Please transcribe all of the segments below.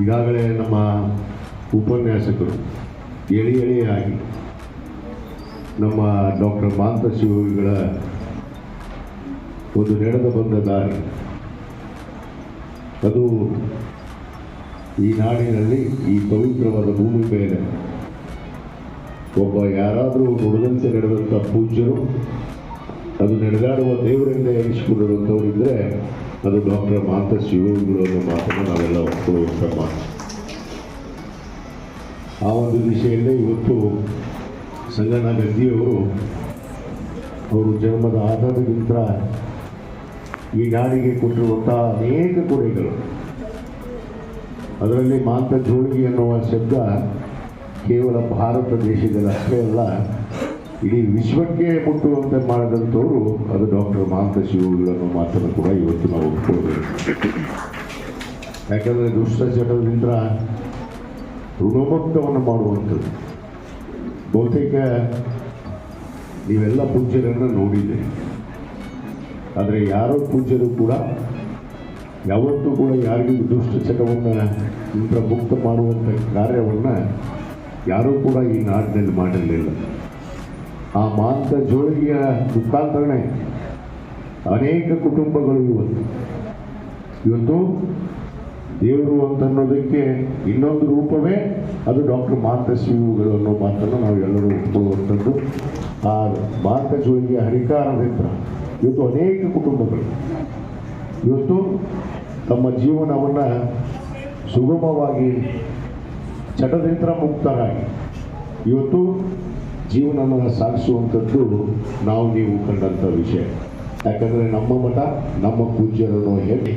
ಈಗಾಗಲೇ ನಮ್ಮ ಉಪನ್ಯಾಸಕರು ಎಳಿ ಎಳೆಯಾಗಿ ನಮ್ಮ ಡಾಕ್ಟರ್ ಮಾಂತ ಶಿವಗಳ ಒಂದು ನಡೆದು ಬಂದ ದಾರಿ. ಅದು ಈ ನಾಡಿನಲ್ಲಿ ಈ ಪವಿತ್ರವಾದ ಭೂಮಿ ಮೇಲೆ ಒಬ್ಬ ಯಾರಾದರೂ ನುಡಿದಂತೆ ನಡೆದಂಥ ಪೂಜ್ಯರು, ಅದು ನಡೆದಾಡುವ ದೇವರಿಂದ ಎನಿಸಿಕೊಂಡಿರುವಂಥವರಿದ್ದರೆ ಅದು ಡಾಕ್ಟರ್ ಮಾಂತ ಶಿವಗುರು ಅನ್ನೋ ಮಾತನ್ನು ನಾವೆಲ್ಲ ಒಪ್ಕೊಳ್ಳುವಂಥ ಮಾತು. ಆ ಒಂದು ದಿಶೆಯಲ್ಲೇ ಇವತ್ತು ಸಂಗಣ್ಣ ಗದ್ದಿಯವರು ಅವರು ಜನ್ಮದ ಆಧಾರದಿಂದ ಈ ನಾಡಿಗೆ ಕೊಟ್ಟಿರುವಂಥ ಅನೇಕ ಕೊಡುಗೆಗಳು ಅದರಲ್ಲಿ ಮಾಂತ ಜೋಳಿಗೆ ಅನ್ನುವ ಶಬ್ದ ಕೇವಲ ಭಾರತ ದೇಶದಲ್ಲಿ ಅಷ್ಟೇ ಅಲ್ಲ ಇಡೀ ವಿಶ್ವಕ್ಕೆ ಮುಟ್ಟುವಂತೆ ಮಾಡಿದಂಥವರು ಅದು ಡಾಕ್ಟರ್ ಮಾಂತ ಶಿವಗಳು ಮಾತನ್ನು ಕೂಡ ಇವತ್ತು ನಾವು ಒಪ್ಕೊಳ್ಬೇಕು. ಯಾಕಂದರೆ ದುಷ್ಟ ಚಟದಿಂದ ಋಣಮುಕ್ತವನ್ನು ಮಾಡುವಂಥದ್ದು. ಬಹುತೇಕ ನೀವೆಲ್ಲ ಪೂಜ್ಯರನ್ನು ನೋಡಿದ್ದೀರಿ ಆದರೆ ಯಾರೋ ಪೂಜ್ಯರು ಕೂಡ, ಯಾವತ್ತೂ ಕೂಡ ಯಾರಿಗೂ ದುಷ್ಟ ಚಟವನ್ನು ಮುಕ್ತ ಮಾಡುವಂಥ ಕಾರ್ಯವನ್ನು ಯಾರೂ ಕೂಡ ಈ ನಾಡಿನಲ್ಲಿ ಮಾಡಿರಲಿಲ್ಲ ಆ ಮಾಂತ ಜೋಳಿಗೆಯ ಮುಖಾಂತರನೇ ಅನೇಕ ಕುಟುಂಬಗಳು ಇವತ್ತು ಇವತ್ತು ದೇವರು ಅಂತ ಅನ್ನೋದಕ್ಕೆ ಇನ್ನೊಂದು ರೂಪವೇ ಅದು ಡಾಕ್ಟರ್ ಮಾಂತ ಶಿವುಗಳು ಅನ್ನೋ ಮಾತನ್ನು ನಾವು ಎಲ್ಲರೂ ಒಪ್ಕೊಳ್ಳುವಂಥದ್ದು ಆ ಮಾಂತ ಜೋಳಿಗೆಯ ಹರಿಕಾರದಿಂದ ಇವತ್ತು ಅನೇಕ ಕುಟುಂಬಗಳು. ಇವತ್ತು ತಮ್ಮ ಜೀವನವನ್ನು ಸುಗಮವಾಗಿ ಚಟದಿಂದ ಮುಕ್ತರಾಗಿ. ಇವತ್ತು ಜೀವನವನ್ನು ಸಾಗಿಸುವಂಥದ್ದು ನಾವು ನೀವು ಕಂಡಂಥ ವಿಷಯ. ಯಾಕಂದರೆ ನಮ್ಮ ಮಠ, ನಮ್ಮ ಪೂಜ್ಯರನ್ನು ಹೇಳಿ.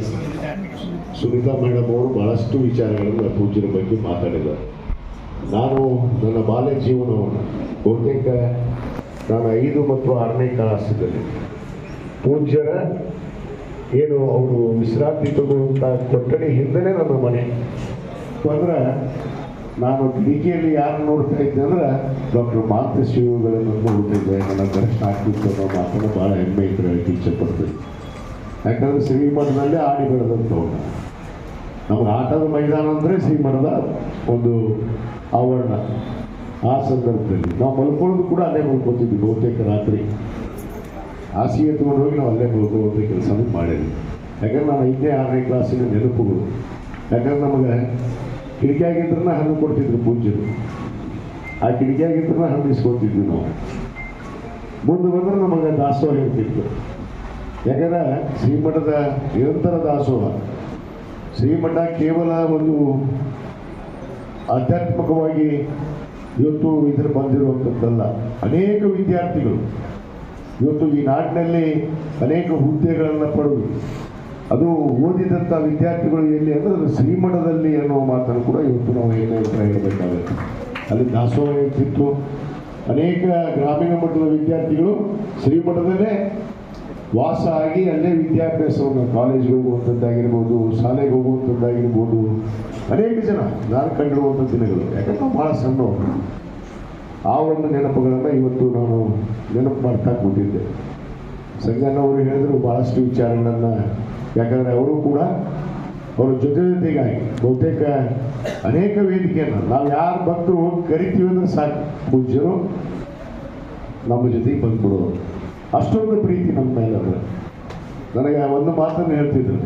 ಸುನೀತಾ ಮೇಡಮ್ ಅವರು ಬಹಳಷ್ಟು ವಿಚಾರಗಳನ್ನು ಪೂಜ್ಯರ ಬಗ್ಗೆ ಮಾತಾಡಿದ್ದಾರೆ. ನಾನು ನನ್ನ ಬಾಲ್ಯ ಜೀವನವನ್ನು, ಬಹುತೇಕ ನಾನು ಐದು ಮತ್ತು ಆರನೇ ಕ್ಲಾಸದಲ್ಲಿ ಪೂಜ್ಯರ ಏನು ಅವರು ವಿಶ್ರಾಂತಿ ತಗೊಳ್ಳುವಂಥ ಕೊಠಡಿ ಹಿಂದೆನೇ ನನ್ನ ಮನೆ. ಅಂದ್ರೆ ನಾನು ಡಿಕೆಯಲ್ಲಿ ಯಾರು ನೋಡ್ತಾ ಇದ್ದೆ ಅಂದ್ರೆ ಡಾಕ್ಟರ್ ಮಾತೃ ಶಿವಗಳನ್ನು ನೋಡ್ತಿದ್ದೆ. ನನ್ನ ದರ್ಶನ ಆಗ್ತಿತ್ತು ಅನ್ನೋ ಮಾತನ್ನು ಭಾಳ ಹೆಮ್ಮೆ ಇದ್ರೆ ಹೇಳಕ್ಕೆ ಇಚ್ಛೆಪಡ್ತೀನಿ ಯಾಕಂದ್ರೆ ಶ್ರೀಮಠದಲ್ಲೇ ಆಡಿ ಬೆಳೆದಂಥವ್ರು ನಮ್ಗೆ ಆಟದ ಮೈದಾನ ಅಂದರೆ ಶ್ರೀಮಠದ ಒಂದು ಆವರಣ ಆ ಸಂದರ್ಭದಲ್ಲಿ. ನಾವು ಮಲ್ಕೊಳ್ಳೋದು ಕೂಡ ಅಲ್ಲೇ ಮಲ್ಕೊತಿದ್ವಿ ಬಹುತೇಕ ರಾತ್ರಿ. ಹಾಸಿಗೆ ಎತ್ಕೊಂಡು ಹೋಗಿ ನಾವು ಅಲ್ಲೇ ಮಲ್ಕೊಳ್ಳೋದು ಕೆಲಸ ಮಾಡಿದ್ವಿ. ಯಾಕಂದ್ರೆ ನಾನು ಐದನೇ, ಆರನೇ ಕ್ಲಾಸಿನ ನೆನಪುಗಳು. ಯಾಕಂದ್ರೆ ನಮಗೆ ಕಿಟಕಿಯಾಗಿದ್ರನ್ನ ಹಣ್ಣು ಕೊಡ್ತಿದ್ರು ಪೂಜ್ಯರು. ಆ ಕಿಟಕಿಯಾಗಿದ್ರನ್ನ ಹಣ್ಣು ಇಸ್ಕೊತಿದ್ವಿ ನಾವು. ಮುಂದೆ ಬಂದ್ರೆ ನಮಗೆ ದಾಸೋಹ ಇರ್ತಿತ್ತು ಯಾಕಂದ್ರೆ ಶ್ರೀಮಠದ ನಿರಂತರ ದಾಸೋಹ. ಶ್ರೀಮಠ ಕೇವಲ ಒಂದು ಆಧ್ಯಾತ್ಮಿಕವಾಗಿ ಇವತ್ತು ಇದರ ಬಂದಿರುವಂಥದ್ದಲ್ಲ. ಅನೇಕ ವಿದ್ಯಾರ್ಥಿಗಳು ಇವತ್ತು ಈ ನಾಡಿನಲ್ಲಿ ಅನೇಕ ಹುದ್ದೆಗಳನ್ನು ಪಡೆದು ಅದು ಓದಿದಂಥ ವಿದ್ಯಾರ್ಥಿಗಳು ಎಲ್ಲಿ ಅಂದರೆ ಅದು ಶ್ರೀಮಠದಲ್ಲಿ ಅನ್ನುವ ಮಾತನ್ನು ಕೂಡ ಇವತ್ತು ನಾವು ಏನೇ ಅಂತ ಹೇಳಬೇಕಾಗುತ್ತೆ. ಅಲ್ಲಿ ದಾಸೋಹ ಇರ್ತಿತ್ತು. ಅನೇಕ ಗ್ರಾಮೀಣ ಮಟ್ಟದ ವಿದ್ಯಾರ್ಥಿಗಳು ಶ್ರೀಮಠದಲ್ಲೇ ವಾಸ ಆಗಿ ಅಲ್ಲೇ ವಿದ್ಯಾಭ್ಯಾಸವನ್ನು ಕಾಲೇಜ್ಗೆ ಹೋಗುವಂಥದ್ದಾಗಿರ್ಬೋದು, ಶಾಲೆಗೆ ಹೋಗುವಂಥದ್ದಾಗಿರ್ಬೋದು. ಅನೇಕ ಜನ ನಾನು ಕಂಡಿರುವಂಥ ದಿನಗಳು. ಯಾಕಂದ್ರೆ ಭಾಳ ಸಣ್ಣವರು. ಆ ಒಂದು ನೆನಪುಗಳನ್ನು ಇವತ್ತು ನಾನು ನೆನಪು ಮಾಡ್ತಾ ಕೂತಿದ್ದೆ. ಸಂಜಾನವರು ಹೇಳಿದ್ರು ಭಾಳಷ್ಟು ವಿಚಾರಗಳನ್ನು ಯಾಕಂದರೆ ಅವರು ಕೂಡ ಅವ್ರ ಜೊತೆ ಜೊತೆಗಾಗಿ ಬಹುತೇಕ ಅನೇಕ ವೇದಿಕೆಯನ್ನು ನಾವು ಯಾರು ಭಕ್ತರು ಹೋಗಿ ಕರಿತೀವಿ ಅಂದ್ರೆ ಸಾಕು. ಪೂಜ್ಯರು ನಮ್ಮ ಜೊತೆಗೆ ಬಂದ್ಬಿಡೋರು ಅಷ್ಟೊಂದು ಪ್ರೀತಿ ನಮ್ಮ ಮೇಲೆ ನನಗೆ ಒಂದು ಮಾತನ್ನು ಹೇಳ್ತಿದ್ರು.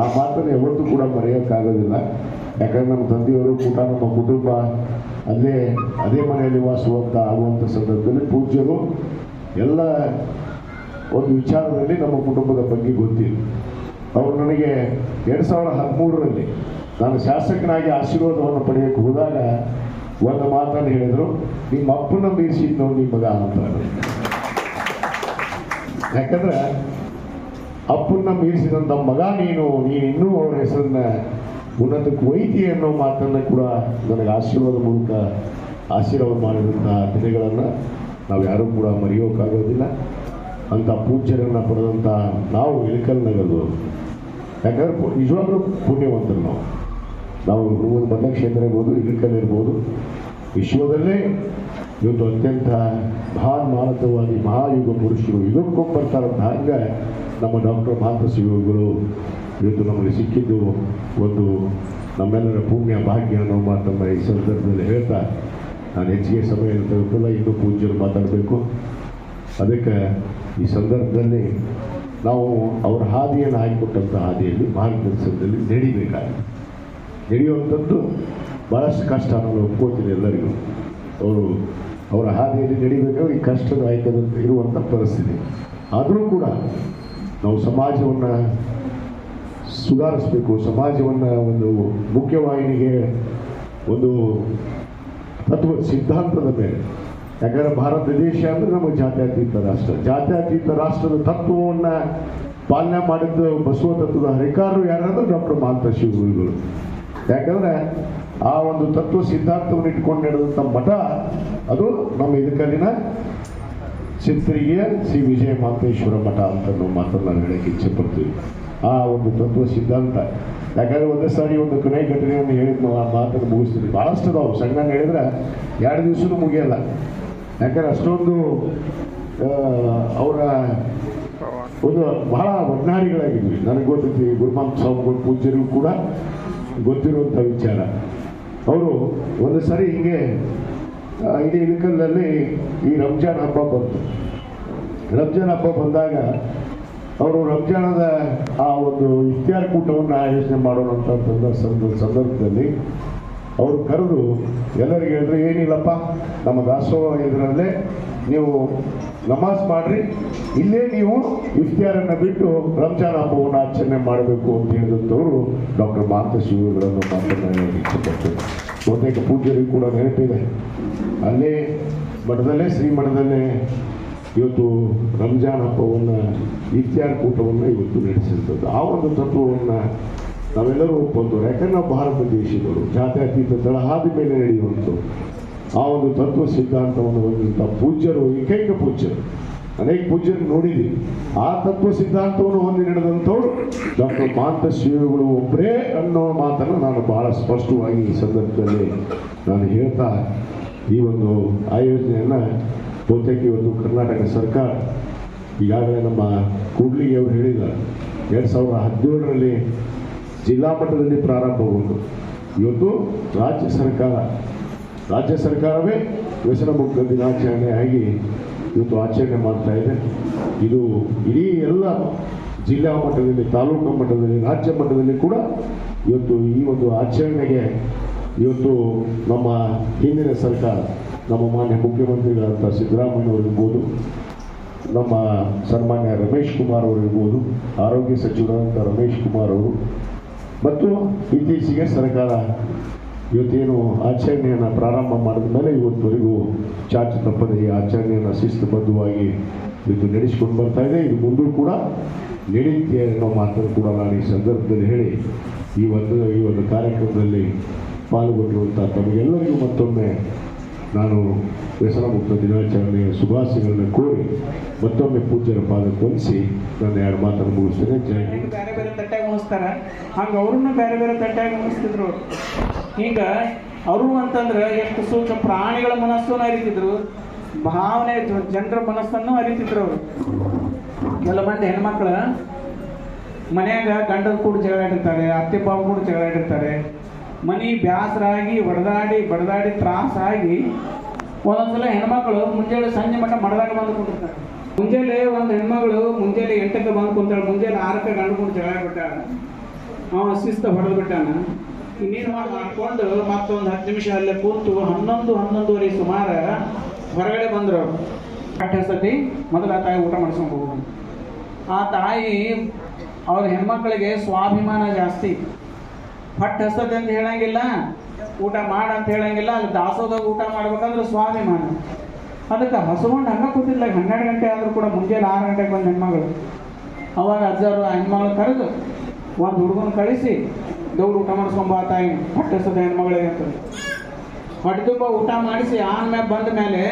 ಆ ಮಾತನ್ನು ಯಾವತ್ತೂ ಕೂಡ ಮರೆಯೋಕ್ಕಾಗೋದಿಲ್ಲ. ಯಾಕಂದ್ರೆ ನಮ್ಮ ತಂದೆಯವರು ಕೂಡ ನಮ್ಮ ಕುಟುಂಬ ಅಲ್ಲೇ ಅದೇ ಮನೆಯಲ್ಲಿ ವಾಸುವಂಥ ಆಗುವಂಥ ಸಂದರ್ಭದಲ್ಲಿ ಪೂಜ್ಯರು ಎಲ್ಲ ಒಂದು ವಿಚಾರದಲ್ಲಿ ನಮ್ಮ ಕುಟುಂಬದ ಬಗ್ಗೆ ಗೊತ್ತಿಲ್ಲ. ಅವರು ನನಗೆ ಎರಡು ಸಾವಿರದ ಹದಿಮೂರರಲ್ಲಿ ನಾನು ಶಾಸಕನಾಗಿ ಆಶೀರ್ವಾದವನ್ನು ಪಡೆಯಕ್ಕೆ ಹೋದಾಗ ಒಂದು ಮಾತನ್ನು ಹೇಳಿದರು, ನಿಮ್ಮ ಅಪ್ಪನ ಮೀರಿಸಿದ್ದು ನೋಡಿ, ನಿಮ್ಮ ಮಗ ಅಂತ ಯಾಕಂದ್ರೆ, ಅಪ್ಪನ್ನ ಮೀರಿಸಿದಂಥ ಮಗ ನೀನು ನೀನು ಇನ್ನೂ ಅವರ ಹೆಸರನ್ನ ಉನ್ನತಕ್ಕೆ ಒಯ್ತಿ ಅನ್ನೋ ಮಾತನ್ನು ಕೂಡ ನನಗೆ ಆಶೀರ್ವಾದ ಮೂಲಕ ಆಶೀರ್ವಾದ ಮಾಡಿದಂಥ ದಿನಗಳನ್ನು ನಾವು ಯಾರೂ ಕೂಡ ಮರೆಯೋಕ್ಕಾಗೋದಿಲ್ಲ ಅಂಥ ಪೂಜ್ಯರನ್ನು ಪಡೆದಂಥ ನಾವು ಇಳಕಲ್ ಯಾಕಂದ್ರೆ ನಿಜವಾಗ್ಲೂ ಪುಣ್ಯವಂತರು ನಾವು. ನಾವು ಒಂದು ಕ್ಷೇತ್ರ ಇರ್ಬೋದು ಇಳಕಲ್ ಇರ್ಬೋದು. ವಿಶ್ವದಲ್ಲೇ ಇವತ್ತು ಅತ್ಯಂತ ಮಹಾನ್ ಮಾನವವಾದಿ ಮಹಾಯುಗ ಪುರುಷರು ಇದಕ್ಕೂ ಬರ್ತಾರಂತ ಹಂಗೆ ನಮ್ಮ ಡಾಕ್ಟರ್ ಮಾತ ಶಿವಗಳು ಇವತ್ತು ನಮಗೆ ಸಿಕ್ಕಿದ್ದು ಒಂದು ನಮ್ಮೆಲ್ಲರ ಪುಣ್ಯ ಭಾಗ್ಯ ಅನ್ನೋ ಮಾತನ್ನು ಈ ಸಂದರ್ಭದಲ್ಲಿ ಹೇಳ್ತಾ ನಾನು ಹೆಚ್ಚಿಗೆ ಸಮಯ ತೆಗೆದುಕೊಳ್ಳ, ಇನ್ನೂ ಪೂಜ್ಯರು ಮಾತಾಡಬೇಕು. ಅದಕ್ಕೆ ಈ ಸಂದರ್ಭದಲ್ಲಿ ನಾವು ಅವರ ಹಾದಿಯನ್ನು ಹಾಕಿಕೊಟ್ಟಂಥ ಹಾದಿಯಲ್ಲಿ ಮಾರ್ಗದರ್ಶನದಲ್ಲಿ ನಡಿಬೇಕಾಗಿದೆ. ನಡೆಯುವಂಥದ್ದು ಭಾಳಷ್ಟು ಕಷ್ಟ ನಾನು ಒಪ್ಕೋತೀನಿ ಎಲ್ಲರಿಗೂ. ಅವರು ಅವರ ಹಾದಿಯಲ್ಲಿ ನಡಿಬೇಕಾದ್ರೆ ಈ ಕಷ್ಟದ ಆಯ್ಕೆದಂತ ಇರುವಂಥ ಪರಿಸ್ಥಿತಿ. ಆದರೂ ಕೂಡ ನಾವು ಸಮಾಜವನ್ನು ಸುಧಾರಿಸಬೇಕು. ಸಮಾಜವನ್ನು ಒಂದು ಮುಖ್ಯವಾಹಿನಿಗೆ ಒಂದು ತತ್ವ ಸಿದ್ಧಾಂತದ ಮೇಲೆ ಯಾಕಂದರೆ ಭಾರತ ದೇಶ ಅಂದ್ರೆ ನಮ್ಮ ಜಾತ್ಯತೀತ ರಾಷ್ಟ್ರ. ಜಾತ್ಯತೀತ ರಾಷ್ಟ್ರದ ತತ್ವವನ್ನು ಪಾಲನೆ ಮಾಡಿದ್ದು ಬಸವ ತತ್ವದ ಹರಿಕಾರರು ಯಾರಂದ್ರೆ ಡಾಕ್ಟರ್ ಮಾಂತ ಶಿವಗುರುಗಳು ಯಾಕಂದ್ರೆ ಆ ಒಂದು ತತ್ವ ಸಿದ್ಧಾಂತವನ್ನು ಇಟ್ಕೊಂಡು ನಡೆದಂಥ ಮಠ, ಅದು ನಮ್ಮ ಇದಕ್ಕಲ್ಲಿನ ಚಿತ್ರಿಗೆ ಶ್ರೀ ವಿಜಯ ಮಾಂತೇಶ್ವರ ಮಠ ಅಂತ ನಾವು ಮಾತನ್ನು ನಾನು ಹೇಳಕ್ಕೆ ಇಚ್ಛೆ ಪಡ್ತೀವಿ. ಆ ಒಂದು ತತ್ವ ಸಿದ್ಧಾಂತ. ಯಾಕಂದ್ರೆ ಒಂದೇ ಸಾರಿ ಒಂದು ಕೊನೆ ಘಟನೆಯನ್ನು ಹೇಳಿದ್ ನಾವು ಆ ಮಾತನ್ನು ಮುಗಿಸ್ತೀವಿ ಭಾಳಷ್ಟು ಅದಾವು ಸಣ್ಣ ಹೇಳಿದ್ರೆ ಎರಡು ದಿವಸನೂ ಮುಗಿಯಲ್ಲ. ಯಾಕಂದ್ರೆ ಅಷ್ಟೊಂದು ಅವರ ಒಂದು ಬಹಳ ಒಡ್ನಾಡಿಗಳಾಗಿದ್ವಿ ನನಗೆ ಗೊತ್ತಿದ್ವಿ ಗುರುಮಾಂತ ಸ್ವಾಮಿಗಳು ಪೂಜ್ಯರಿಗೂ ಕೂಡ ಗೊತ್ತಿರುವಂಥ ವಿಚಾರ. ಅವರು ಒಂದು ಸರಿ ಹಿಂಗೆ ಇಡೀ ಇಳಕಲ್ಲಲ್ಲಿ ಈ ರಂಜಾನ್ ಹಬ್ಬ ಬಂತು. ರಂಜಾನ್ ಹಬ್ಬ ಬಂದಾಗ ಅವರು ರಂಜಾನದ ಆ ಒಂದು ಇಫ್ತಿಯಾರ್ ಕೂಟವನ್ನು ಆಯೋಜನೆ ಮಾಡೋಣ ಸಂದ- ಸಂದ- ಸಂದರ್ಭದಲ್ಲಿ ಅವರು ಕರೆದು ಎಲ್ಲರಿಗೆ ಹೇಳಿದ್ರೆ, ಏನಿಲ್ಲಪ್ಪ, ನಮ್ಮ ದಾಸೋಹ ಇದರಲ್ಲೇ ನೀವು ನಮಾಜ್ ಮಾಡ್ರಿ, ಇಲ್ಲೇ ನೀವು ಇಫ್ತಿಯಾರನ್ನು ಬಿಟ್ಟು ರಂಜಾನ್ ಹಬ್ಬವನ್ನು ಆಚರಣೆ ಮಾಡಬೇಕು ಅಂತ ಹೇಳಿದಂಥವರು ಡಾಕ್ಟರ್ ಮಾತ ಶಿವಗಳನ್ನು ಬಹುತೇಕ ಪೂಜ್ಯರಿಗೂ ಕೂಡ ನೆನಪಿದೆ. ಅಲ್ಲೇ ಮಠದಲ್ಲೇ ಶ್ರೀ ಮಠದಲ್ಲೇ ಇವತ್ತು ರಂಜಾನ್ ಹಬ್ಬವನ್ನು ಇಫ್ತಿಯಾರ್ ಕೂಟವನ್ನು ಇವತ್ತು ನಡೆಸಿರ್ತದ್ದು ಆ ಒಂದು ತತ್ವವನ್ನು ನಾವೆಲ್ಲರೂ ಒಪ್ಪಂದು ಯಾಕಂದ್ರೆ ನಾವು ಭಾರತ ದೇಶದವರು ಜಾತ್ಯತೀತ ತಳಹಾದ ಮೇಲೆ ನಡೆಯುವಂಥ ಆ ಒಂದು ತತ್ವ ಸಿದ್ಧಾಂತವನ್ನು ಹೊಂದಿದಂಥ ಪೂಜ್ಯರು, ಏಕೈಕ ಪೂಜ್ಯರು. ಅನೇಕ ಪೂಜ್ಯರು ನೋಡಿದ್ವಿ ಆ ತತ್ವ ಸಿದ್ಧಾಂತವನ್ನು ಹೊಂದಿ ನಡೆದಂಥವ್ರು ಡಾಕ್ಟರ್ ಮಾಂತ ಒಬ್ಬರೇ ಅನ್ನೋ ಮಾತನ್ನು ನಾನು ಬಹಳ ಸ್ಪಷ್ಟವಾಗಿ ಈ ಸಂದರ್ಭದಲ್ಲಿ ನಾನು ಹೇಳ್ತಾ ಈ ಒಂದು ಆಯೋಜನೆಯನ್ನು ಬಹುತೇಕ ಇವತ್ತು ಕರ್ನಾಟಕ ಸರ್ಕಾರ ಈಗಾಗಲೇ ನಮ್ಮ ಕೂಡ್ಲಿಗೆ ಅವರು ಹೇಳಿದ್ದಾರೆ. ಎರಡು ಸಾವಿರದ ಹದಿನೇಳರಲ್ಲಿ ಜಿಲ್ಲಾ ಮಟ್ಟದಲ್ಲಿ ಪ್ರಾರಂಭಗೊಂಡು ಇವತ್ತು ರಾಜ್ಯ ಸರ್ಕಾರ, ರಾಜ್ಯ ಸರ್ಕಾರವೇ ವ್ಯಸನ ಮುಕ್ತ ದಿನಾಚರಣೆ ಇವತ್ತು ಆಚರಣೆ ಮಾಡ್ತಾ ಇದೆ. ಇದು ಇಡೀ ಎಲ್ಲ ಜಿಲ್ಲಾ ಮಟ್ಟದಲ್ಲಿ, ತಾಲೂಕು ಮಟ್ಟದಲ್ಲಿ, ರಾಜ್ಯ ಮಟ್ಟದಲ್ಲಿ ಕೂಡ ಇವತ್ತು ಈ ಒಂದು ಆಚರಣೆಗೆ ಇವತ್ತು ನಮ್ಮ ಹಿಂದಿನ ಸರ್ಕಾರ, ನಮ್ಮ ಮಾನ್ಯ ಮುಖ್ಯಮಂತ್ರಿಗಳಂತ ಸಿದ್ದರಾಮಯ್ಯವರಿರ್ಬೋದು ನಮ್ಮ ಸನ್ಮಾನ್ಯ ರಮೇಶ್ ಕುಮಾರ್ ಅವರಿರ್ಬೋದು ಆರೋಗ್ಯ ಸಚಿವರಾದಂಥ ರಮೇಶ್ ಕುಮಾರ್ ಅವರು ಮತ್ತು ಇತ್ತೀಚೆಗೆ ಸರ್ಕಾರ ಇವತ್ತೇನು ಆಚರಣೆಯನ್ನು ಪ್ರಾರಂಭ ಮಾಡಿದ ಮೇಲೆ ಇವತ್ತುವರೆಗೂ ಚಾಚು ತಪ್ಪದೆ ಈ ಆಚರಣೆಯನ್ನು ಶಿಸ್ತುಬದ್ಧವಾಗಿ ಇದು ನಡೆಸಿಕೊಂಡು ಬರ್ತಾ ಇದೆ. ಇದು ಮುಂದೂ ಕೂಡ ನಡೆಯುತ್ತೆ ಅನ್ನೋ ಮಾತನ್ನು ಕೂಡ ನಾನು ಈ ಸಂದರ್ಭದಲ್ಲಿ ಹೇಳಿ, ಈ ಒಂದು ಈ ಒಂದು ಕಾರ್ಯಕ್ರಮದಲ್ಲಿ ಪಾಲ್ಗೊಂಡಿರುವಂಥ ತಮಗೆಲ್ಲರಿಗೂ ಮತ್ತೊಮ್ಮೆ ನಾನು ವ್ಯಸನ ಮುಕ್ತ ದಿನಾಚರಣೆಯ ಶುಭಾಶಯಗಳನ್ನು ಕೋರಿ ಮತ್ತೊಮ್ಮೆ ಪೂಜ್ಯರ ಪಾದಕ್ಕೆ ಹೊಂದಿಸಿ ನನ್ನ ಎರಡು ಮಾತನ್ನು ಮುಗಿಸ್ತೇನೆ. ಜೈ ಹಿಂದ್ ಹಂಗೆ ಅವ್ರನ್ನ ಬೇರೆ ಬೇರೆ ತಟ್ಟೆಯಾಗಿ ಮುಗಿಸ್ತಿದ್ರು. ಹಿಂಗ ಅವರು ಅಂತಂದ್ರೆ ಎಷ್ಟು ಸೂಕ್ಷ್ಮ ಪ್ರಾಣಿಗಳ ಮನಸ್ಸನ್ನು ಅರಿತಿದ್ರು. ಭಾವನೆ ಜನರ ಮನಸ್ಸನ್ನು ಅರಿತಿದ್ರು ಅವರು. ಕೆಲ ಮಂದಿ ಹೆಣ್ಮಕ್ಳು ಮನ್ಯಾಗ ಗಂಡನ ಕೂಡ ಜಗಳ ಆಡಿರ್ತಾರೆ ಅತ್ತೆ ಬಾವು ಕೂಡ ಜಗಳ ಆಡಿರ್ತಾರೆ ಮನಿ ಬ್ಯಾಸರಾಗಿ ಹೊಡೆದಾಡಿ ಬಡದಾಡಿ ತ್ರಾಸಾಗಿ ಒಂದೊಂದ್ಸಲ ಹೆಣ್ಮಕ್ಳು ಮುಂಜಾನೆ ಸಂಜೆ ಮಟ್ಟ ಮಡದಾಗ ಬಂದು ಕುಂತಿರ್ತಾರೆ. ಮುಂಜಾನೆ ಒಂದು ಹೆಣ್ಮಗಳು ಮುಂಜಾನೆ ಎಂಟಕ್ಕೆ ಬಂದು ಕುಂತಾಳೆ, ಮುಂಜಾನೆ ಆರಕ್ಕೆ ಗಂಡು ಜಗಳ ಬಿಟ್ಟಾಳ. ಅವ ಶಿಸ್ತ ಹೊಡೆದು ಬಿಟ್ಟಾನ. ಇನ್ನೇನು ಮಾಡಿ ಮಾಡ್ಕೊಂಡು ಮತ್ತೊಂದು ಹತ್ತು ನಿಮಿಷ ಅಲ್ಲೇ ಕೂತು ಹನ್ನೊಂದು, ಹನ್ನೊಂದುವರೆ ಸುಮಾರು ಹೊರಗಡೆ ಬಂದರು ಸತಿ ಮೊದಲ ಆ ತಾಯಿ ಊಟ ಮಾಡಿಸ್ಕೊಂಡು ಹೋಗೋದು ಆ ತಾಯಿ ಅವ್ರ ಹೆಣ್ಮಕ್ಳಿಗೆ ಸ್ವಾಭಿಮಾನ ಜಾಸ್ತಿ. ಪಟ್ ಹಸದ್ ಅಂತ ಹೇಳಂಗಿಲ್ಲ, ಊಟ ಮಾಡ ಅಂತ ಹೇಳಂಗಿಲ್ಲ, ಅಲ್ಲಿ ದಾಸೋದಾಗ ಊಟ ಮಾಡ್ಬೇಕಂದ್ರೆ ಸ್ವಾಭಿಮಾನ. ಅದಕ್ಕೆ ಹಸುಗೊಂಡು ಹಂಗ ಕೂತಿಲ್ಲ ಹನ್ನೆರಡು ಗಂಟೆ ಆದರೂ ಕೂಡ ಮುಂಜಾನೆ ಆರು ಗಂಟೆಗೆ ಬಂದ ಹೆಣ್ಮಗಳು. ಅವಾಗ ಅಜ್ಜರು ಹೆಣ್ಮಗಳು ಕರೆದು, ಒಂದು ಹುಡುಗನ ಕಳಿಸಿ ದೌಡ್ ಊಟ ಮಾಡಿಸ್ಕೊಂಬಾ ತಾಯಿ ಪಟ್ ಸದ ಹೆಣ್ಮಗಳಿಗೆ ಅಂತ. ಹೊಟ್ಟೆ ತುಂಬ ಊಟ ಮಾಡಿಸಿ ಆನ್ಮೇಲೆ ಬಂದ ಮೇಲೆ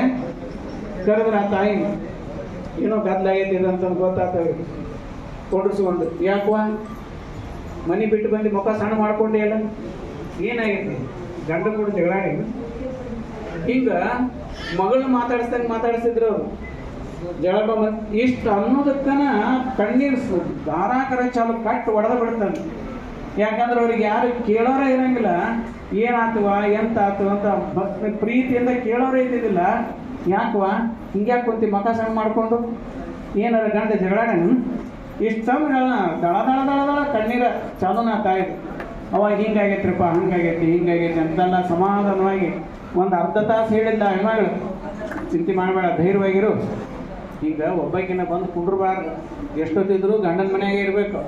ಕರೆದ್ರೆ ಆ ತಾಯಿ, ಏನೋ ಗದ್ದಲಾಗೈತಿ ಅಂತ ಗೊತ್ತಾಗ್ತವೆ ಕೊಡಿಸ್ಕೊಂಡು ಯಾಕುವ ಮನೆ ಬಿಟ್ಟು ಬಂದು ಮುಖ ಸಣ್ಣ ಮಾಡ್ಕೊಂಡೆ ಅಲ್ಲ. ಏನಾಗೈತಿ? ಗಂಡ ಕೂಡ ಜಗಳ ಹಿಂಗ ಮಗಳನ್ನ ಮಾತಾಡಿಸ್ದಂಗೆ ಮಾತಾಡಿಸಿದ್ರು ಬಂದ್ ಇಷ್ಟು ಅನ್ನೋದಕ್ಕನ ಕಣ್ಣೀರು ಧಾರಾಕರ ಚಾಲು ಕಟ್ಟು ಒಡೆದ ಬಿಡ್ತಾನೆ. ಯಾಕಂದ್ರೆ ಅವ್ರಿಗೆ ಯಾರು ಕೇಳೋರೇ ಇರಂಗಿಲ್ಲ. ಏನಾತುವ ಎಂತ ಆತು ಅಂತ ಪ್ರೀತಿಯಿಂದ ಕೇಳೋರೇ ಇದ್ದಿದ್ದಿಲ್ಲ. ಯಾಕುವ? ಹಿಂಗ್ಯಾಕೆ ಕುಂತಿ ಮಕ ಸಣ್ಣ ಮಾಡ್ಕೊಂಡು? ಏನಾರ ಗಂಡ ಜಗಳ ಇಷ್ಟು ದಳ ದಳ ದಳ ದಳ ಕಣ್ಣೀರ ಚಾಲೂನ ಕಾಯ್ದು ಅವಾಗ ಹಿಂಗಾಗೈತ್ರಿಪ್ಪ, ಹಂಗಾಗೈತಿ, ಹಿಂಗಾಗೈತಿ ಅಂತೆಲ್ಲ ಸಮಾಧಾನವಾಗಿ ಒಂದು ಅರ್ಧ ತಾಸು ಹೇಳಿದ್ದ ಹೆಣ್ಮಗಳು. ಚಿಂತೆ ಮಾಡಬೇಡ, ಧೈರ್ಯವಾಗಿರು. ಈಗ ಒಬ್ಬಕಿನ ಬಂದು ಕುಂಡ್ರಬಾರ್ದು. ಎಷ್ಟೊತ್ತಿದ್ರು ಗಂಡನ ಮನೆಯಾಗೆ ಇರಬೇಕು.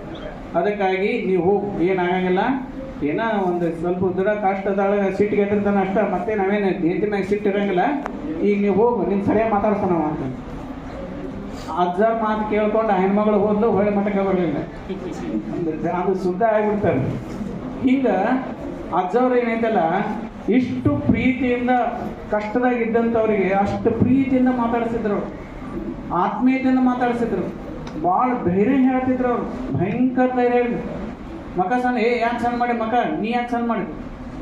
ಅದಕ್ಕಾಗಿ ನೀವು ಹೋಗು ಏನಾಗಂಗಿಲ್ಲ. ಏನೋ ಒಂದು ಸ್ವಲ್ಪ ದೃಢ ಕಷ್ಟದೊಳಗೆ ಸಿಟ್ಟಿಗೆ ಎತ್ತಿರ್ತಾನೆ ಅಷ್ಟ, ಮತ್ತೆ ನಾವೇನು ಹೆಂಡತಿ ಮ್ಯಾಗ ಸಿಟ್ಟು ಇರಂಗಿಲ್ಲ ಈಗ ನೀವು ಹೋಗು ನಿನ್ನ ಸರಿಯಾಗಿ ಮಾತಾಡ್ತಾನವ ಅಂತ. ಅಜ್ಜ ಮಾತು ಕೇಳ್ಕೊಂಡು ಆ ಹೆಣ್ಮಗಳು ಹೋದ್ಲು ಹೊಳೆ ಮಠಕ್ಕೆ ಬರಲಿಲ್ಲ. ಅದು ಶುದ್ಧ ಆಗಿಬಿಡ್ತಾರೆ. ಹಿಂಗ ಅಜ್ಜವ್ರು ಏನೈತಲ್ಲ ಇಷ್ಟು ಪ್ರೀತಿಯಿಂದ ಕಷ್ಟದಾಗ ಇದ್ದಂಥವ್ರಿಗೆ ಅಷ್ಟು ಪ್ರೀತಿಯಿಂದ ಮಾತಾಡಿಸಿದ್ರು. ಆತ್ಮೀಯತೆಯಿಂದ ಮಾತಾಡಿಸಿದ್ರು. ಭಾಳ ಧೈರ್ಯ ಹೇಳ್ತಿದ್ರು ಅವ್ರು. ಭಯಂಕರ ಧೈರ್ಯ ಹೇಳಿದ್ರು ಮಕ ಸಣ್ಣ, ಏ, ಯಾಕೆ ಸಣ್ಣ ಮಾಡಿ ಮಕ? ನೀ ಯಾಕೆ ಸಣ್ಣ ಮಾಡಿ?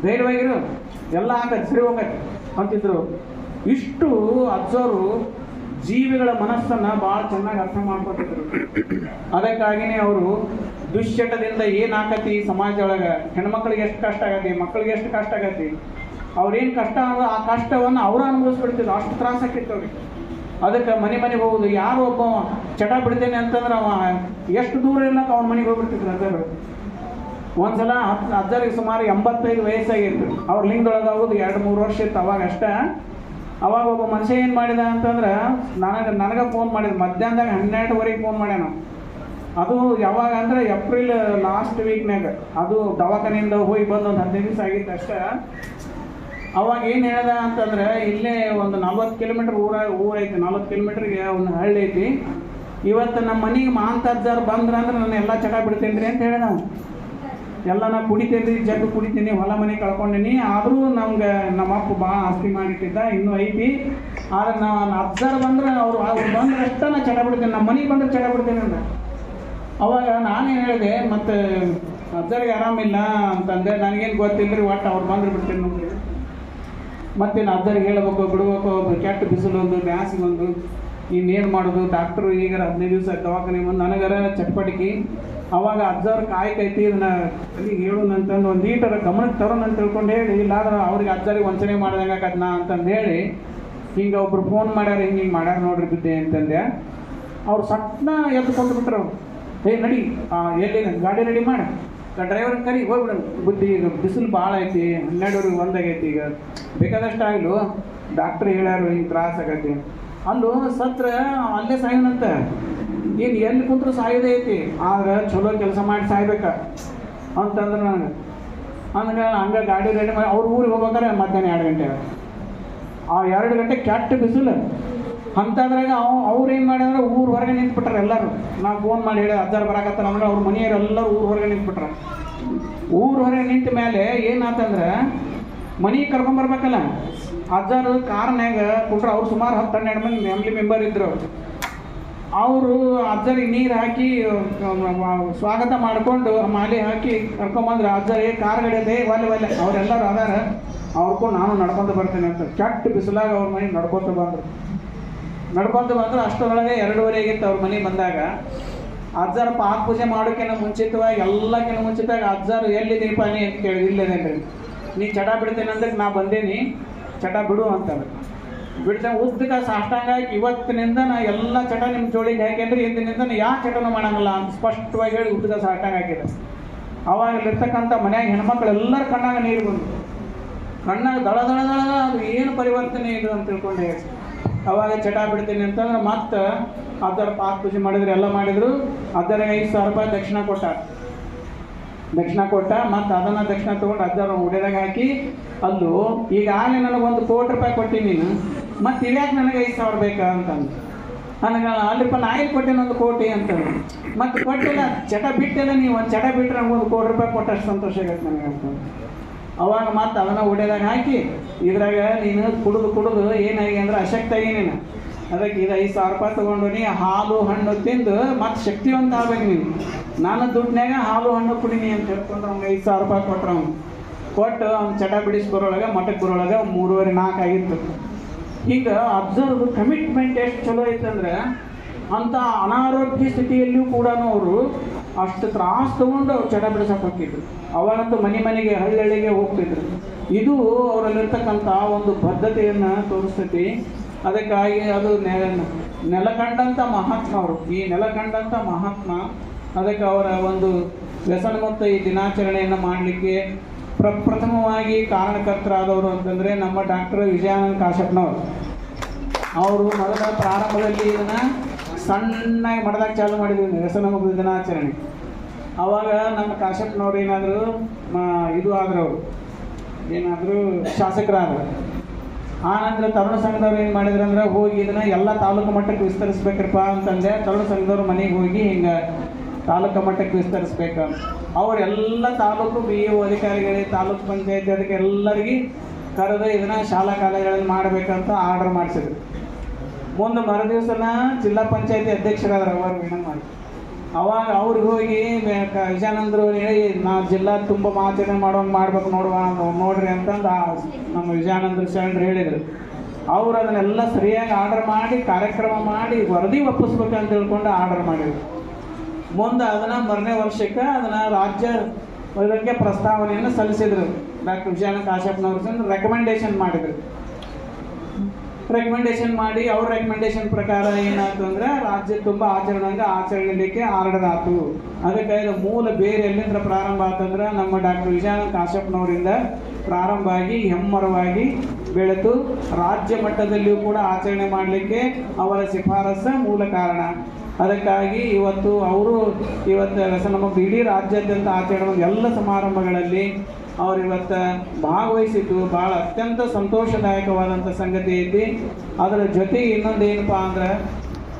ಧೈರ್ಯವಾಗಿರು. ಎಲ್ಲ ಆಗತ್ತೆ ಸರಿ ಹೋಗತ್ತೆ ಅಂತಿದ್ರು. ಇಷ್ಟು ಅಜ್ಜವರು ಜೀವಿಗಳ ಮನಸ್ಸನ್ನ ಭಾಳ ಚೆನ್ನಾಗಿ ಅರ್ಥ ಮಾಡ್ಕೊತಿದ್ರು. ಅದಕ್ಕಾಗಿನೇ ಅವರು ದುಶ್ಚಟದಿಂದ ಏನಾಕತಿ ಸಮಾಜ ಒಳಗೆ? ಹೆಣ್ಮಕ್ಳಿಗೆ ಎಷ್ಟು ಕಷ್ಟ ಆಗತಿ ಮಕ್ಕಳಿಗೆ ಎಷ್ಟು ಕಷ್ಟ ಆಗತಿ ಅವ್ರೇನು ಕಷ್ಟ ಅನ್ನೋ ಆ ಕಷ್ಟವನ್ನು ಅವ್ರು ಅನುಭವಿಸ್ಬಿಡ್ತಿದ್ರು ಅಷ್ಟು ತ್ರಾಸ ಅವ್ರಿಗೆ ಅದಕ್ಕೆ ಮನೆ ಮನೆಗೆ ಹೋಗೋದು, ಯಾರು ಒಬ್ಬ ಚಟ ಬಿಡ್ತೇನೆ ಅಂತಂದ್ರೆ ಅವ ಎಷ್ಟು ದೂರ ಇಲ್ಲಕ ಅವ್ನ ಮನೆಗೆ ಹೋಗ್ಬಿಡ್ತಿದ್ರು ಅಜ್ಜರು ಒಂದ್ಸಲ ಹತ್ತು ಅಜ್ಜರಿಗೆ ಸುಮಾರು ಎಂಬತ್ತೈದು ವಯಸ್ಸಾಗಿತ್ತು ಅವ್ರ ಲಿಂಗದೊಳಗೆ ಆಗೋದು ಎರಡು ಮೂರು ವರ್ಷ ಇತ್ತು ಅವಾಗ ಅಷ್ಟ. ಅವಾಗ ಒಬ್ಬ ಮನುಷ್ಯ ಏನು ಮಾಡಿದ ಅಂತಂದ್ರೆ, ನನಗೆ ನನಗೆ ಫೋನ್ ಮಾಡಿದ. ಮಧ್ಯಾಹ್ನದಾಗ ಹನ್ನೆರಡುವರೆಗೆ ಫೋನ್ ಮಾಡ್ಯಾನ. ಅದು ಯಾವಾಗ ಅಂದ್ರೆ ಏಪ್ರಿಲ್ ಲಾಸ್ಟ್ ವೀಕ್ನಾಗ ಅದು ದವಾಖಾನೆಯಿಂದ ಹೋಗಿ ಬಂದು ಒಂದು ಹದಿನೈದು ದಿವಸ ಆಗಿತ್ತು ಅಷ್ಟೇ. ಅವಾಗ ಏನು ಹೇಳ್ದ ಅಂತಂದ್ರೆ, ಇಲ್ಲೇ ಒಂದು ನಲ್ವತ್ತು ಕಿಲೋಮೀಟರ್ ಊರ ಊರ ಐತಿ, ನಲ್ವತ್ತು ಕಿಲೋಮೀಟ್ರಿಗೆ ಒಂದು ಹಳ್ಳಿ ಐತಿ. ಇವತ್ತು ನಮ್ಮ ಮನೆಗೆ ಮಾಂತಜ್ಜಾರು ಬಂದ್ರ ಅಂದ್ರೆ ನಾನು ಎಲ್ಲ ಚಟ ಬಿಡ್ತೇನೆ ರೀ ಅಂತ ಹೇಳಿ ನಾವು ಎಲ್ಲ ನಾ ಕುಡಿತೇನೆ ರೀ ಜಗ್ಗು ಕುಡಿತೀನಿ, ಹೊಲ ಮನೆ ಕಳ್ಕೊಂಡೀನಿ. ಆದರೂ ನಮ್ಗೆ ನಮ್ಮ ಅಪ್ಪ ಭಾಳ ಆಸ್ತಿ ಮಾಡಿಟ್ಟಿದ್ದ, ಇನ್ನೂ ಐತಿ. ಆದ್ರೆ ನಾನು ಅಬ್ಸರ್ವ್ ಬಂದ್ರೆ ಅವ್ರು ಅವ್ರು ಬಂದ್ರೆ ಅಷ್ಟೇ ನಾ ಚಡ ಬಿಡ್ತೇನೆ. ನಮ್ಮ ಮನೆಗೆ ಬಂದ್ರೆ ಚಟ ಬಿಡ್ತೇನೆ ಅಂತ ಅವಾಗ ನಾನೇನು ಹೇಳಿದೆ, ಮತ್ತು ಅಜ್ಜರಿಗೆ ಆರಾಮಿಲ್ಲ ಅಂತಂದೆ. ನನಗೇನು ಗೊತ್ತಿಲ್ಲ ರೀ ಒಟ್ಟು ಅವ್ರು ಬಂದ್ರೆ ಬಿಡ್ತೀನಿ ನಮಗೆ ಮತ್ತೇನು ಅಜ್ಜರಿಗೆ ಹೇಳಬೇಕು, ಬಿಡಬೇಕು ಕೆಟ್ಟ ಬಿಸಿಲು ಒಂದು, ಬ್ಯಾಸಿಗೆ ಒಂದು. ಇನ್ನೇನು ಮಾಡೋದು? ಡಾಕ್ಟ್ರು ಈಗ ಹದಿನೈದು ದಿವಸ ದವಾಖಾನೆ ಬಂದು ನನಗರ ಚಟ್ಪಟಿಕೆ. ಅವಾಗ ಅಜ್ಜವ್ರ ಕಾಯ್ಕೈತಿ ಇದನ್ನ ಅಲ್ಲಿಗೆ ಹೇಳೋಣ ಅಂತಂದು ಒಂದು ಲೀಟರ್ ಗಮನಕ್ಕೆ ತರೋಣ ಅಂತ ತಿಳ್ಕೊಂಡು ಹೇಳಿ, ಇಲ್ಲಾದ್ರೆ ಅವ್ರಿಗೆ ಅಜ್ಜರಿಗೆ ವಂಚನೆ ಮಾಡ್ದಂಗೆ ನಾ ಅಂತಂದು ಹೇಳಿ, ಹಿಂಗೆ ಒಬ್ರು ಫೋನ್ ಮಾಡ್ಯಾರ, ಹಿಂಗೆ ಹಿಂಗೆ ಮಾಡ್ಯಾರ ನೋಡ್ರಿ ಬಿದ್ದೆ ಅಂತಂದೆ. ಅವ್ರು ಸಟ್ನ ಎದ್ದು ಕೊಂಡ್ಬಿಟ್ರು ಏ, ನಡಿ. ಎಲ್ಲಿ ಗಾಡಿ ರೆಡಿ ಮಾಡಿ. ಡ್ರೈವರ್ ಕರಿ, ಹೋಗ್ಬಿಡ. ಬುದ್ಧಿ ಈಗ ಬಿಸಿಲು ಭಾಳ ಐತಿ ಹನ್ನೆರಡುವರೆಗೆ ಒಂದಾಗೈತಿ ಈಗ. ಬೇಕಾದಷ್ಟು ಆಗಲು. ಡಾಕ್ಟ್ರ್ ಹೇಳ್ಯಾರು ಹಿಂಗೆ ತ್ರಾಸ ಆಗೈತಿ ಅಲ್ಲೂ ಸತ್ರ ಅಲ್ಲೇ ಸಾಯೋನಂತ. ಏನು ಎಲ್ಲಿ ಕುಂತ್ರು ಸಾಯೋದೇ ಐತಿ. ಆದ್ರೆ ಚಲೋ ಕೆಲಸ ಮಾಡಿ ಸಾಯ್ಬೇಕ. ಅಂತಂದ್ರೆ ನನಗೆ. ಅಂದ್ರೆ ಹಂಗೆ ಗಾಡಿ ರೆಡಿ ಮಾಡಿ, ಅವ್ರ ಊರಿಗೆ ಹೋಗ್ಬೇಕಾರೆ ಮಧ್ಯಾಹ್ನ ಎರಡು ಗಂಟೆ. ಆ ಎರಡು ಗಂಟೆ ಕೆಟ್ಟ ಬಿಸಿಲು. ಅಂಥದ್ರಾಗ ಅವ್ ಅವ್ರು ಏನು ಮಾಡ್ಯಾರ ಊರು ಹೊರಗೆ ನಿಂತ್ಬಿಟ್ರೆ ಎಲ್ಲರೂ. ನಾವು ಫೋನ್ ಮಾಡಿ ಹೇಳಿ ಅಜ್ಜಾರು ಬರಾಕತ್ತಾರ ಅಂದ್ರೆ ಅವ್ರ ಮನೆಯವ್ರು ಎಲ್ಲರೂ ಊರು ಹೊರಗೆ ನಿಂತ್ಬಿಟ್ರ. ಊರು ಹೊರಗೆ ನಿಂತ ಮೇಲೆ ಏನಾತಂದ್ರೆ ಮನೆಗೆ ಕರ್ಕೊಂಬರ್ಬೇಕಲ್ಲ ಅಜ್ಜಾರು ಕಾರ್ನ್ಯಾಗ ಕೊಟ್ರೆ ಅವ್ರು ಸುಮಾರು ಹತ್ತು ಹನ್ನೆರಡು ಮಂದಿ ಫ್ಯಾಮಿಲಿ ಮೆಂಬರ್ ಇದ್ದರು ಅವರು ಅಜ್ಜರಿಗೆ ನೀರು ಹಾಕಿ, ಸ್ವಾಗತ ಮಾಡಿಕೊಂಡು ಮಾಲೆ ಹಾಕಿ ಕರ್ಕೊಂಬಂದ್ರೆ ಅಜ್ಜರಿಗೆ ಕಾರ್ ಗಡಿಯದೆ ಒಲ್ಲೆ ಒಲ್ಲೆ ಅವರೆಲ್ಲರೂ ಅದಾರ. ಅವ್ರಿಗೂ ನಾನು ನಡ್ಕೊಂತ ಬರ್ತೇನೆ ಅಂತ. ಕೆಟ್ಟ ಬಿಸಿಲಾಗ ಅವ್ರ ಮನೆ ನಡ್ಕೊತ ಬಂದ್ರು. ನಡ್ಕೊಂತ ಬಂದ್ರೆ ಅಷ್ಟರೊಳಗೆ ಎರಡೂವರೆ ಆಗಿತ್ತು ಅವ್ರ ಮನೆಗೆ ಬಂದಾಗ. ಅಜ್ಜರ ಪಾದ ಪೂಜೆ ಮಾಡೋಕ್ಕಿಂತ ಮುಂಚಿತವಾಗಿ ಎಲ್ಲಕ್ಕಿಂತ ಮುಂಚಿತವಾಗಿ ಅಜ್ಜರು ಎಲ್ಲಿದ್ದೀನಿಪ್ಪ ನೀ ಅಂತ ಕೇಳಿದ್ರು ಇಲ್ಲದೇನ್ರಿ ನೀ ಚಟ ಬಿಡ್ತೇನೆ ಅಂದ್ರೆ ನಾ ಬಂದೇನಿ, ಚಟ ಬಿಡು ಅಂತಾರೆ ಬಿಡ್ತ ಉದ್ದಕ ಸಾಷ್ಟಾಂಗ ಇವತ್ತಿನಿಂದ ನಾ ಎಲ್ಲ ಚಟ ನಿಮ್ಮ ಜೋಳಿಗೆ ಹಾಕ್ಯಂದ್ರೆ ಇಂದಿನಿಂದ ನಾ ಯಾವ ಚಟನೂ ಮಾಡಂಗಿಲ್ಲ ಅಂತ ಸ್ಪಷ್ಟವಾಗಿ ಹೇಳಿ ಉದ್ದಕ ಸಾಷ್ಟಾಂಗ ಹಾಕಿದೆ ಅವಾಗ ಮನೆಯಾಗ ಹೆಣ್ಮಕ್ಳು ಎಲ್ಲರ ಕಣ್ಣಾಗ ನೀರು ಬಂದು ಕಣ್ಣಾಗ ದಳ ದಳ ದಳ ಅದು ಏನು ಪರಿವರ್ತನೆ ಇದು ಅಂತ ತಿಳ್ಕೊಂಡೆ ಅವಾಗ ಚಟ ಬಿಡ್ತೀನಿ ಅಂತಂದ್ರೆ ಮತ್ತೆ ಅದರ ಪಾತ್ ಪೂಜೆ ಮಾಡಿದ್ರು ಎಲ್ಲ ಮಾಡಿದ್ರು. ಅದರ ಐದು ಸಾವಿರ ರೂಪಾಯಿ ದಕ್ಷಿಣ ಕೊಟ್ಟ. ದಕ್ಷಿಣ ಕೊಟ್ಟ ಮತ್ತು ಅದನ್ನು ದಕ್ಷಿಣ ತೊಗೊಂಡು ಅದರ ಉಡಿದಾಗ ಹಾಕಿ ಅಲ್ಲೂ ಈಗಾಗಲೇ ನನಗೆ ಒಂದು ಕೋಟಿ ರೂಪಾಯಿ ಕೊಟ್ಟಿನಿ ನೀನು, ಮತ್ತು ಇವ್ಯಾಕೆ ನನಗೆ ಐದು ಸಾವಿರ ಬೇಕಾ ಅಂತಂದು. ನನಗೆ ಅಲ್ಲಿಪ್ಪ ನಾ ಕೊಟ್ಟಿನ ಒಂದು ಕೋಟಿ ಅಂತ ಮತ್ತು ಕೊಟ್ಟಿಲ್ಲ, ಚಟ ಬಿಟ್ಟಿಲ್ಲ, ನೀವು ಒಂದು ಚಟ ಬಿಟ್ಟರೆ ಒಂದು ಕೋಟಿ ರೂಪಾಯಿ ಕೊಟ್ಟಷ್ಟು ಸಂತೋಷ ಆಗತ್ತೆ ನನಗೆ ಅಂತ ಅವಾಗ ಮತ್ತೆ ಅದನ್ನ ಒಡೆದಾಗ ಹಾಕಿ, ಇದ್ರಾಗ ನೀನು ಕುಡಿದು ಕುಡಿದು ಏನಾಗಿ ಅಂದ್ರೆ ಅಶಕ್ತಾಗಿ ನೀನು ಅದಕ್ಕೆ ಇದು ಐದು ಸಾವಿರ ರೂಪಾಯಿ ತೊಗೊಂಡು ನೀ ಹಾಲು ಹಣ್ಣು ತಿಂದು ಮತ್ತೆ ಶಕ್ತಿವಂತ ಆಗ್ಬೇಕು ನೀನು. ನಾನು ದುಡ್ಡಿನಾಗ ಹಾಲು ಹಣ್ಣು ಕುಡಿನಿ ಅಂತ ಹೇಳ್ಕೊಂಡು ಅವ್ನಿಗೆ ಐದು ಸಾವಿರ ರೂಪಾಯಿ ಕೊಟ್ರು ಅವ್ನು. ಕೊಟ್ಟು ಅವ್ನ ಚಟ ಬಿಡಿಸಿ ಬರೋಳಗೆ, ಮಠಕ್ಕೆ ಬರೋಳಗೆ ಮೂರುವರೆ ನಾಲ್ಕು ಆಗಿತ್ತು. ಈಗ ಅಬ್ಸರ್ವ್ ಕಮಿಟ್ಮೆಂಟ್ ಎಷ್ಟು ಚಲೋ ಐತಂದ್ರೆ, ಅಂಥ ಅನಾರೋಗ್ಯ ಸ್ಥಿತಿಯಲ್ಲಿಯೂ ಕೂಡ ಅವರು ಅಷ್ಟು ತ್ರಾಸು ತಗೊಂಡು ಅವ್ರು ಚಟ ಬಿಡಿಸಕ್ಕೆ ಹೋಗ್ತಿದ್ರು. ಅವಾಗಂತೂ ಮನೆ ಮನೆಗೆ ಹಳ್ಳಿ ಹಳ್ಳಿಗೆ ಹೋಗ್ತಿದ್ರು. ಇದು ಅವರಲ್ಲಿರ್ತಕ್ಕಂಥ ಒಂದು ಬದ್ಧತೆಯನ್ನು ತೋರಿಸ್ತೈತಿ. ಅದಕ್ಕಾಗಿ ಅದು ನೆಲ ನೆಲ ಕಂಡಂಥ ಮಹಾತ್ಮ ಅವರು. ಈ ನೆಲ ಕಂಡಂಥ ಮಹಾತ್ಮ ಅದಕ್ಕೆ ಅವರ ಒಂದು ವ್ಯಸನ ಮುಕ್ತ ಈ ದಿನಾಚರಣೆಯನ್ನು ಮಾಡಲಿಕ್ಕೆ ಪ್ರಪ್ರಥಮವಾಗಿ ಕಾರಣಕರ್ತರಾದವರು ಅಂತಂದರೆ ನಮ್ಮ ಡಾಕ್ಟರ್ ವಿಜಯಾನಂದ ಕಾಶಪ್ಪನವರು ಅವರು ಮೊದಲ ಪ್ರಾರಂಭದಲ್ಲಿ ಇದನ್ನ ಸಣ್ಣಗೆ ಮಠದಾಗ ಚಾಲು ಮಾಡಿದ್ವಿ ವ್ಯಸನ ದಿನಾಚರಣೆ ಅವಾಗ ನಮ್ಮ ಕಾಶಪ್ಪನವ್ರು ಏನಾದರೂ ಇದು ಆದ್ರೆ ಅವರು ಏನಾದರೂ ಶಾಸಕರಾದ್ರು. ಆ ನಂತರ ತರುಣ ಸಂಘದವ್ರು ಏನು ಮಾಡಿದ್ರು ಅಂದ್ರೆ ಹೋಗಿ ಇದನ್ನ ಎಲ್ಲ ತಾಲೂಕು ಮಟ್ಟಕ್ಕೆ ವಿಸ್ತರಿಸ್ಬೇಕ್ರಪ್ಪ ಅಂತಂದೆ. ತರುಣ ಸಂಘದವ್ರು ಮನೆಗೆ ಹೋಗಿ ಹಿಂಗೆ ತಾಲೂಕು ಮಟ್ಟಕ್ಕೆ ವಿಸ್ತರಿಸ್ಬೇಕು. ಅವರೆಲ್ಲ ತಾಲೂಕು ಬಿ ಇ ಅಧಿಕಾರಿಗಳಿಗೆ ತಾಲೂಕು ಪಂಚಾಯತಿ ಅದಕ್ಕೆ ಎಲ್ಲರಿಗೆ ಕರೆದು ಇದನ್ನ ಶಾಲಾ ಕಾಲೇಜುಗಳನ್ನು ಮಾಡಬೇಕಂತ ಆರ್ಡರ್ ಮಾಡಿಸಿದ್ರು. ಮುಂದೆ ಮರುದಿವಸನ ಜಿಲ್ಲಾ ಪಂಚಾಯತಿ ಅಧ್ಯಕ್ಷರಾದ್ರು ಅವರು ಮೇಡಮ್ ಮಾಡಿ ಅವಾಗ ಅವ್ರಿಗೆ ಹೋಗಿ ವಿಜಯಾನಂದರು ಹೇಳಿ ನಾ ಜಿಲ್ಲಾ ತುಂಬ ಆಚರಣೆ ಮಾಡೋಂಗೆ ಮಾಡ್ಬೇಕು ನೋಡುವ ನೋಡ್ರಿ ಅಂತಂದು ನಮ್ಮ ವಿಜಯಾನಂದ್ರ ಶರಣರು ಹೇಳಿದರು. ಅವ್ರು ಅದನ್ನೆಲ್ಲ ಸರಿಯಾಗಿ ಆರ್ಡರ್ ಮಾಡಿ, ಕಾರ್ಯಕ್ರಮ ಮಾಡಿ, ವರದಿ ಒಪ್ಪಿಸ್ಬೇಕಂತ ತಿಳ್ಕೊಂಡು ಆರ್ಡರ್ ಮಾಡಿದ್ರು. ಮುಂದೆ ಅದನ್ನ ಮರನೇ ವರ್ಷಕ್ಕೆ ಅದನ್ನ ರಾಜ್ಯ ಪ್ರಸ್ತಾವನೆಯನ್ನು ಸಲ್ಲಿಸಿದ್ರು. ಡಾಕ್ಟರ್ ವಿಜಯಾನಂದ ಕಾಶಪ್ಪನವರು ರೆಕಮೆಂಡೇಶನ್ ಮಾಡಿದ್ರು. ರೆಕಮೆಂಡೇಶನ್ ಮಾಡಿ, ಅವ್ರ ರೆಕಮೆಂಡೇಶನ್ ಪ್ರಕಾರ ಏನಾಯ್ತು ಅಂದ್ರೆ ರಾಜ್ಯ ತುಂಬ ಆಚರಣೆಗೆ ಆಚರಣೆಲಿಕ್ಕೆ ಆರ್ಡರ್ ಆಯ್ತು ಅದಕ್ಕೆ ಮೂಲ ಬೇರೆ ಎಲ್ಲಿಂದ ಪ್ರಾರಂಭ ಆತಂದ್ರೆ ನಮ್ಮ ಡಾಕ್ಟರ್ ವಿಜಯಾನಂದ ಕಾಶ್ಯಪ್ನವರಿಂದ ಪ್ರಾರಂಭ ಆಗಿ ಹೆಮ್ಮರವಾಗಿ ಬೆಳೆತು ರಾಜ್ಯ ಮಟ್ಟದಲ್ಲಿಯೂ ಕೂಡ ಆಚರಣೆ ಮಾಡಲಿಕ್ಕೆ ಅವರ ಶಿಫಾರಸ್ಸ ಮೂಲ ಕಾರಣ. ಅದಕ್ಕಾಗಿ ಇವತ್ತು ಅವರು ಇವತ್ತು ನಮ್ಮ ಇಡೀ ರಾಜ್ಯಾದ್ಯಂತ ಆಚರಣೆ, ಎಲ್ಲ ಸಮಾರಂಭಗಳಲ್ಲಿ ಅವ್ರು ಇವತ್ತು ಭಾಗವಹಿಸಿದ್ದು ಭಾಳ ಅತ್ಯಂತ ಸಂತೋಷದಾಯಕವಾದಂಥ ಸಂಗತಿ ಐತಿ. ಅದರ ಜೊತೆಗೆ ಇನ್ನೊಂದು ಏನಪ್ಪ ಅಂದ್ರೆ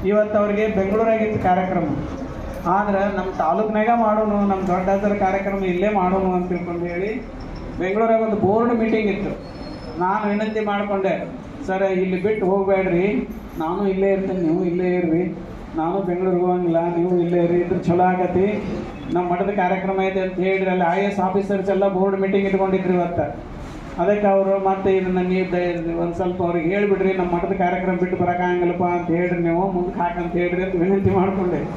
ಇವತ್ತು ಅವ್ರಿಗೆ ಬೆಂಗಳೂರಾಗಿತ್ತು ಕಾರ್ಯಕ್ರಮ. ಆದ್ರೆ ನಮ್ಮ ತಾಲೂಕ್ನಾಗ ಮಾಡೋಣ ನಮ್ಮ ದೊಡ್ಡ ಕಾರ್ಯಕ್ರಮ ಇಲ್ಲೇ ಮಾಡೋಣ ಅಂತ ತಿಳ್ಕೊಂಡು ಹೇಳಿ ಬೆಂಗಳೂರಾಗ ಒಂದು ಬೋರ್ಡ್ ಮೀಟಿಂಗ್ ಇತ್ತು. ನಾನು ವಿನಂತಿ ಮಾಡಿಕೊಂಡೆ, ಸರ್, ಇಲ್ಲಿ ಬಿಟ್ಟು ಹೋಗಬೇಡ್ರಿ. ನಾನು ಇಲ್ಲೇ ಇರ್ತೇನೆ, ನೀವು ಇಲ್ಲೇ ಇರ್ರಿ. ನಾನು ಬೆಂಗಳೂರಿಗೆ ಹೋಗಂಗಿಲ್ಲ, ನೀವು ಇಲ್ಲೇ ಇರ್ರಿ. ಇದ್ರ ಚಲೋ ಆಗತಿ. ನಮ್ಮ ಮಠದ ಕಾರ್ಯಕ್ರಮ ಇದೆ ಅಂತ ಹೇಳಿದ್ರೆ ಅಲ್ಲಿ ಐ ಎಸ್ ಆಫೀಸರ್ಸ್ ಎಲ್ಲ ಬೋರ್ಡ್ ಮೀಟಿಂಗ್ ಇಟ್ಕೊಂಡಿದ್ರು ಇವತ್ತು. ಅದಕ್ಕೆ ಅವರು ಮತ್ತೆ ಇದನ್ನ ನೀವು ಒಂದು ಸ್ವಲ್ಪ ಅವ್ರಿಗೆ ಹೇಳ್ಬಿಡ್ರಿ ನಮ್ಮ ಮಠದ ಕಾರ್ಯಕ್ರಮ ಬಿಟ್ಟು ಬರೋಕ್ಕಾಗಂಗಿಲ್ಲಪ್ಪ ಅಂತ ಹೇಳ್ರಿ ನೀವು ಮುಂದಕ್ಕೆ ಹಾಕಂತ ಹೇಳ್ರಿ ಅಂತ ವಿನಂತಿ ಮಾಡಿಕೊಂಡೆ.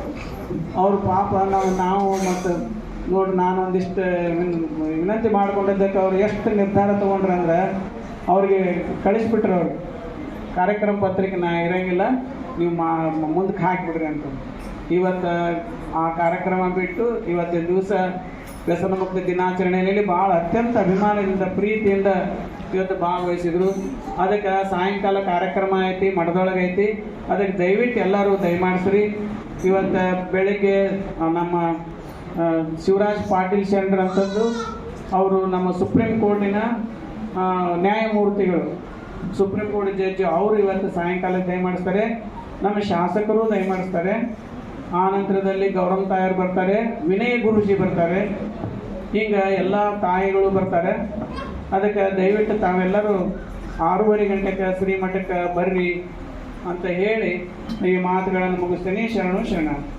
ಅವ್ರು ಪಾಪ ನಾವು ನಾವು ಮತ್ತು ನೋಡಿ ನಾನು ಒಂದಿಷ್ಟು ವಿನ್- ವಿನಂತಿ ಮಾಡ್ಕೊಂಡಿದ್ದಕ್ಕೆ ಅವ್ರು ಎಷ್ಟು ನಿರ್ಧಾರ ತೊಗೊಂಡ್ರೆ ಅಂದರೆ ಅವ್ರಿಗೆ ಕಳಿಸ್ಬಿಟ್ರು ಅವ್ರು. ಕಾರ್ಯಕ್ರಮ ಪತ್ರಿಕೆ ನಾ ಇರಂಗಿಲ್ಲ, ನೀವು ಮಾ ಮುಂದಕ್ಕೆ ಹಾಕಿಬಿಡ್ರಿ ಅಂತ. ಇವತ್ತು ಆ ಕಾರ್ಯಕ್ರಮ ಬಿಟ್ಟು ಇವತ್ತಿನ ದಿವಸ ವ್ಯಸನ ಮುಕ್ತ ದಿನಾಚರಣೆಯಲ್ಲಿ ಭಾಳ ಅತ್ಯಂತ ಅಭಿಮಾನದಿಂದ, ಪ್ರೀತಿಯಿಂದ ಇವತ್ತು ಭಾಗವಹಿಸಿದರು. ಅದಕ್ಕೆ ಸಾಯಂಕಾಲ ಕಾರ್ಯಕ್ರಮ ಐತಿ, ಮಠದೊಳಗೆ ಐತಿ. ಅದಕ್ಕೆ ದಯವಿಟ್ಟು ಎಲ್ಲರೂ ದಯಮಾಡಿಸ್ರಿ. ಇವತ್ತು ಬೆಳಗ್ಗೆ ನಮ್ಮ ಶಿವರಾಜ್ ಪಾಟೀಲ್ ಶೆಂಡ್ರ್ ಅಂತಂದು ಅವರು ನಮ್ಮ ಸುಪ್ರೀಂ ಕೋರ್ಟಿನ ನ್ಯಾಯಮೂರ್ತಿಗಳು. ಸುಪ್ರೀಂ ಕೋರ್ಟ್ ಜಡ್ಜ್ ಅವರು ಇವತ್ತು ಸಾಯಂಕಾಲ ದಯಮಾಡಿಸ್ತಾರೆ. ನಮ್ಮ ಶಾಸಕರು ದಯಮಾಡಿಸ್ತಾರೆ. ಆ ನಂತರದಲ್ಲಿ ಗೌರವ್ ತಾಯರು ಬರ್ತಾರೆ, ವಿನಯ ಗುರುಜಿ ಬರ್ತಾರೆ, ಹಿಂಗೆ ಎಲ್ಲ ತಾಯಿಗಳು ಬರ್ತಾರೆ. ಅದಕ್ಕೆ ದಯವಿಟ್ಟು ತಾವೆಲ್ಲರೂ ಆರೂವರೆ ಗಂಟೆಗೆ ಶ್ರೀಮಠಕ್ಕೆ ಬರ್ರಿ ಅಂತ ಹೇಳಿ ಈ ಮಾತುಗಳನ್ನು ಮುಗಿಸ್ತೀನಿ. ಶರಣು ಶರಣ.